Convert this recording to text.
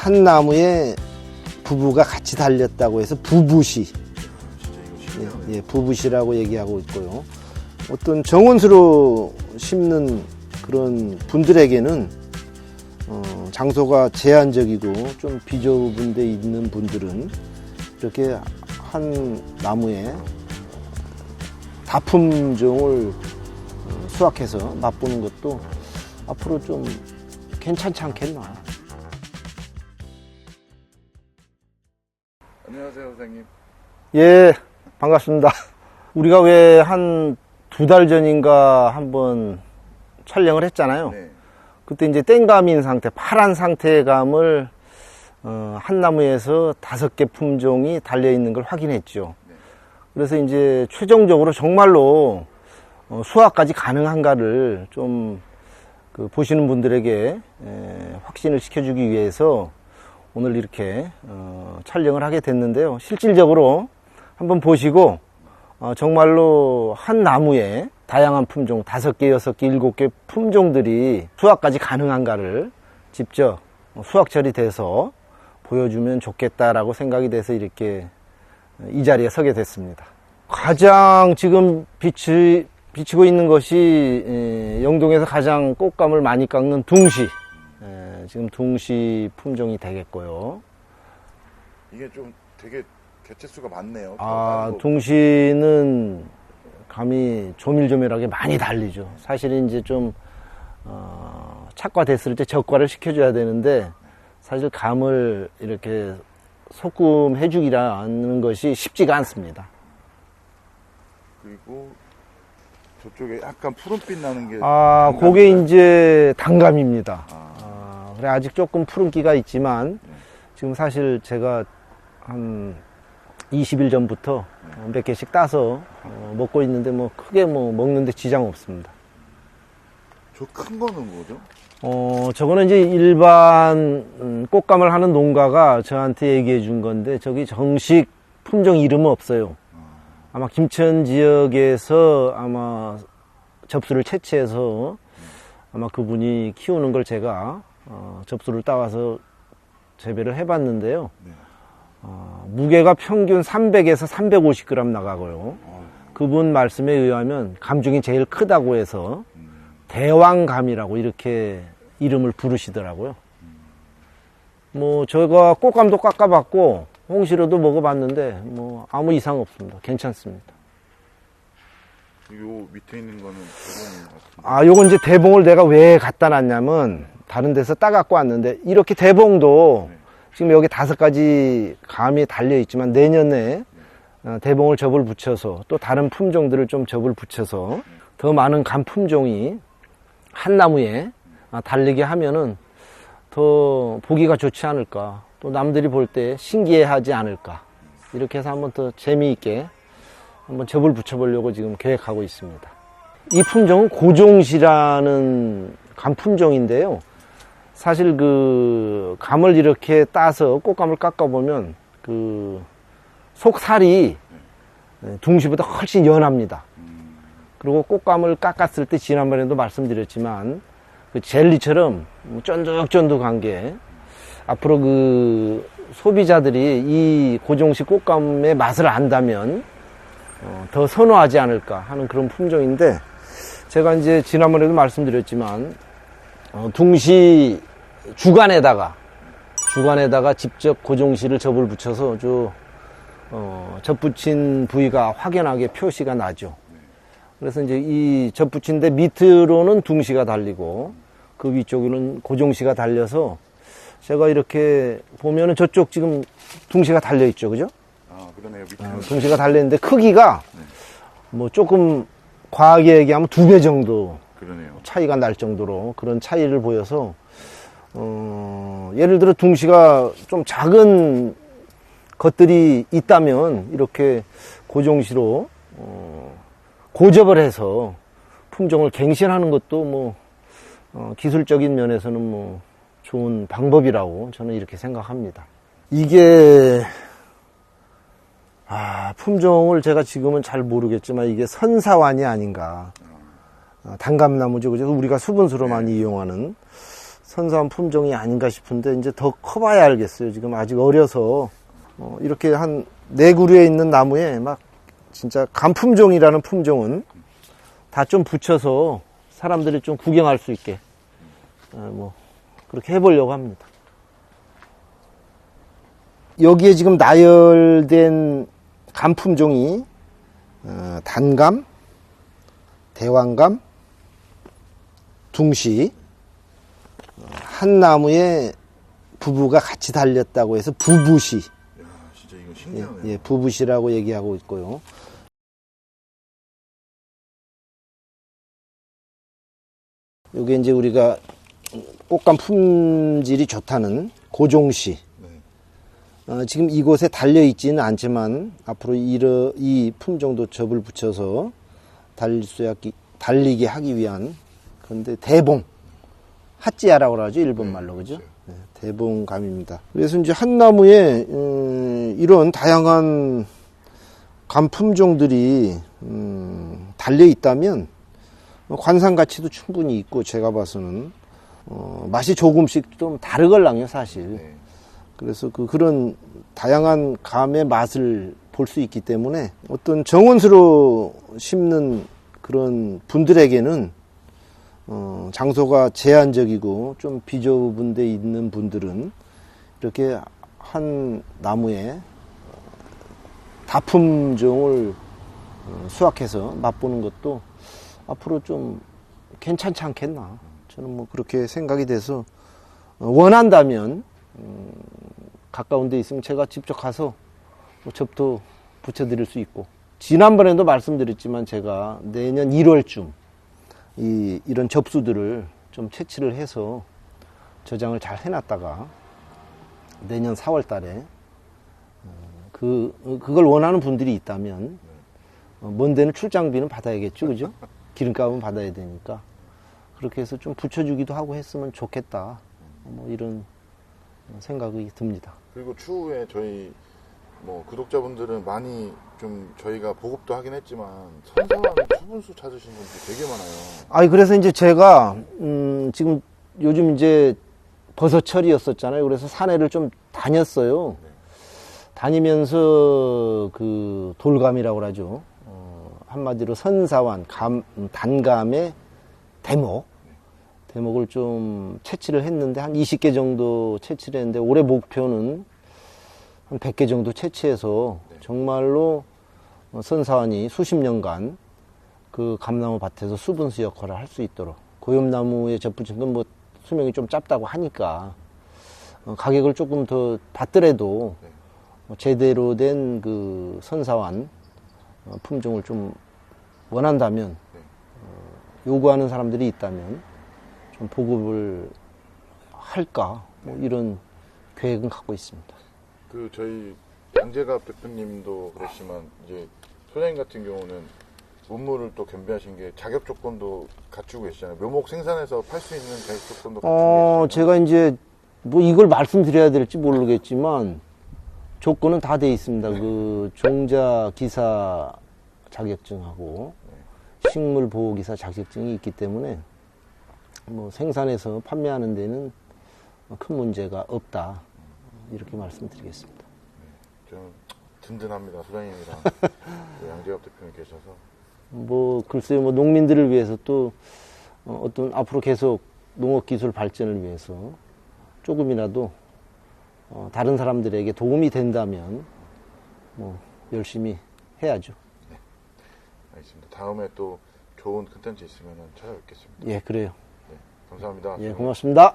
한 나무에 부부가 같이 달렸다고 해서 부부시, 신기하네. 예, 부부시라고 얘기하고 있고요. 어떤 정원수로 심는 그런 분들에게는 어, 장소가 제한적이고 좀 비좁은 데 있는 분들은 이렇게 한 나무에 다품종을 어, 수확해서 맛보는 것도 앞으로 좀 괜찮지 않겠나. 선생님. 예, 반갑습니다. 우리가 왜 한 두 달 전인가 한번 촬영을 했잖아요. 네. 그때 이제 땡감인 상태, 파란 상태의 감을 어, 한 나무에서 다섯 개 품종이 달려 있는 걸 확인했죠. 네. 그래서 이제 최종적으로 정말로 어, 수확까지 가능한가를 좀 그 보시는 분들에게 에, 확신을 시켜주기 위해서 오늘 이렇게 어, 촬영을 하게 됐는데요. 실질적으로 한번 보시고 어, 정말로 한 나무에 다양한 품종 다섯 개, 여섯 개, 일곱 개 품종들이 수확까지 가능한가를 직접 어, 수확철이 돼서 보여주면 좋겠다라고 생각이 돼서 이렇게 어, 이 자리에 서게 됐습니다. 가장 지금 비치, 비치고 있는 것이 에, 영동에서 가장 꽃감을 많이 깎는 둥시. 에, 지금 둥시 품종이 되겠고요. 이게 좀 되게 개체수가 많네요. 아, 둥시는 감이 조밀조밀하게 많이 달리죠. 사실은 이제 좀, 어, 착과됐을 때 적과를 시켜줘야 되는데, 사실 감을 이렇게 소금해주기라는 것이 쉽지가 않습니다. 그리고 저쪽에 약간 푸른빛 나는 게. 아? 그게 이제 단감입니다. 아, 아, 그래, 아직 조금 푸른기가 있지만, 지금 사실 제가 한 20일 전부터 몇 개씩 따서 어, 먹고 있는데, 뭐, 크게 뭐, 먹는데 지장 없습니다. 저 큰 거는 뭐죠? 어, 저거는 이제 일반 음, 꽃감을 하는 농가가 저한테 얘기해 준 건데, 저기 정식 품종 이름은 없어요. 아마 김천 지역에서 아마 접수를 채취해서 아마 그분이 키우는 걸 제가 어, 접수를 따와서 재배를 해봤는데요. 네. 어, 무게가 평균 300에서 350g 나가고요. 아, 그분 말씀에 의하면 감 중에 제일 크다고 해서 대왕감이라고 이렇게 이름을 부르시더라고요. 뭐 제가 꽃감도 깎아봤고 홍시로도 먹어봤는데 뭐 아무 이상 없습니다. 괜찮습니다. 요 밑에 있는 거는 대본 같은데. 아 요건 이제 대봉을 내가 왜 갖다 놨냐면 다른 데서 따갖고 왔는데 이렇게 대봉도 네. 지금 여기 다섯 가지 감이 달려 있지만 내년에 어, 대봉을 접을 붙여서 또 다른 품종들을 좀 접을 붙여서 더 많은 감 품종이 한 나무에 아, 달리게 하면은 더 보기가 좋지 않을까 또 남들이 볼 때 신기해하지 않을까 이렇게 해서 한번 더 재미있게 한번 접을 붙여보려고 지금 계획하고 있습니다. 이 품종은 고종시라는 감 품종인데요. 사실 그 감을 이렇게 따서 꽃감을 깎아보면 그 속살이 둥시보다 훨씬 연합니다. 그리고 꽃감을 깎았을 때 지난번에도 말씀드렸지만 그 젤리처럼 쫀득쫀득한 게 앞으로 그 소비자들이 이 고종식 꽃감의 맛을 안다면 어, 더 선호하지 않을까 하는 그런 품종인데 제가 이제 지난번에도 말씀드렸지만 어, 둥시 주간에다가 주간에다가 직접 고종시를 접을 붙여서 저 어, 접붙인 부위가 확연하게 표시가 나죠. 그래서 이제 이 접붙인 데 밑으로는 둥시가 달리고 그 위쪽에는 고종시가 달려서 제가 이렇게 보면은 저쪽 지금 둥시가 달려 있죠, 그죠? 아, 그러네요. 어. 둥시가 달렸는데 크기가 뭐 조금 과하게 얘기하면 두 배 정도 그러네요. 차이가 날 정도로 그런 차이를 보여서 어, 예를 들어 둥시가 좀 작은 것들이 있다면 이렇게 고종시로 어, 고접을 해서 품종을 갱신하는 것도 뭐 어, 기술적인 면에서는 뭐 좋은 방법이라고 저는 이렇게 생각합니다. 이게 아, 품종을 제가 지금은 잘 모르겠지만 이게 선사환이 아닌가. 어, 단감나무죠. 그죠? 우리가 수분수로 많이 이용하는 선사한 품종이 아닌가 싶은데 이제 더 커봐야 알겠어요. 지금 아직 어려서 어, 이렇게 한 네 그루에 있는 나무에 막 진짜 간품종이라는 품종은 다 좀 붙여서 사람들이 좀 구경할 수 있게 어, 뭐 그렇게 해보려고 합니다. 여기에 지금 나열된 감품종이 어, 단감, 대왕감, 둥시, 어, 한 나무에 부부가 같이 달렸다고 해서 부부시, 야, 진짜 이거 예, 신기하네요. 예, 부부시라고 얘기하고 있고요. 요게 이제 우리가 꽃감 품질이 좋다는 고종시. 네. 어, 지금 이곳에 달려 있지는 않지만 앞으로 이러, 이 품종도 접을 붙여서 달릴 수 있게, 달리게 하기 위한 그런데 대봉 핫지야라고 그러죠 일본 말로 그죠? 네, 대봉감입니다. 그래서 이제 한 나무에 음, 이런 다양한 감 품종들이 음, 달려 있다면 관상 가치도 충분히 있고 제가 봐서는 어, 맛이 조금씩 좀 다르걸랑요 사실. 네. 그래서 그 그런 다양한 감의 맛을 볼 수 있기 때문에 어떤 정원수로 심는 그런 분들에게는 어, 장소가 제한적이고 좀 비좁은 데 있는 분들은 이렇게 한 나무에 다품종을 어, 수확해서 맛보는 것도 앞으로 좀 괜찮지 않겠나. 저는 뭐 그렇게 생각이 돼서 어, 원한다면 음, 가까운 데 있으면 제가 직접 가서 뭐 접도 붙여드릴 수 있고 지난번에도 말씀드렸지만 제가 내년 1월쯤 이, 이런 접수들을 좀 채취를 해서 저장을 잘 해놨다가 내년 4월 달에 어, 그, 그걸 원하는 분들이 있다면 어, 먼 데는 출장비는 받아야겠죠, 그죠? 기름값은 받아야 되니까. 그렇게 해서 좀 붙여주기도 하고 했으면 좋겠다. 뭐 이런 생각이 듭니다. 그리고 추후에 저희 뭐 구독자분들은 많이 좀 저희가 보급도 하긴 했지만 선사하는 추분수 찾으신 분들 되게 많아요. 아니 그래서 이제 제가 음 지금 요즘 이제 버섯철이었었잖아요. 그래서 산에를 좀 다녔어요. 다니면서 그 돌감이라고 그러죠. 어, 한마디로 선사완 감 음, 단감의 대목 대목을 좀 채취를 했는데 한 20개 정도 채취를 했는데 올해 목표는 한 100개 정도 채취해서 정말로 어, 선사완이 수십 년간 그 감나무 밭에서 수분수 역할을 할 수 있도록 접붙인 건뭐 수명이 좀 짧다고 하니까 어, 가격을 조금 더 받더라도 네. 어, 제대로 된 그 선사완 어, 품종을 좀 원한다면 네. 어, 요구하는 사람들이 있다면 좀 보급을 할까 뭐 이런 계획은 갖고 있습니다. 그 저희 양재갑 대표님도 그렇지만 이제 소장님 같은 경우는 문물을 또 겸비하신 게 자격 조건도 갖추고 계시잖아요. 묘목 생산해서 팔 수 있는 자격 조건도 갖추고 어, 계시잖아요. 제가 이제 뭐 이걸 말씀드려야 될지 모르겠지만 조건은 다 돼 있습니다. 그 종자 기사 자격증하고 식물 보호 기사 자격증이 있기 때문에 뭐 생산해서 판매하는 데는 큰 문제가 없다. 이렇게 말씀드리겠습니다. 저는 든든합니다. 소장님이랑 그 양재갑 대표님 계셔서 뭐 글쎄요 뭐 농민들을 위해서 또 어, 어떤 앞으로 계속 농업 기술 발전을 위해서 조금이라도 어, 다른 사람들에게 도움이 된다면 뭐 열심히 해야죠. 알겠습니다. 다음에 또 좋은 컨텐츠 있으면 찾아뵙겠습니다. 예 그래요. 네, 감사합니다. 예 고맙습니다.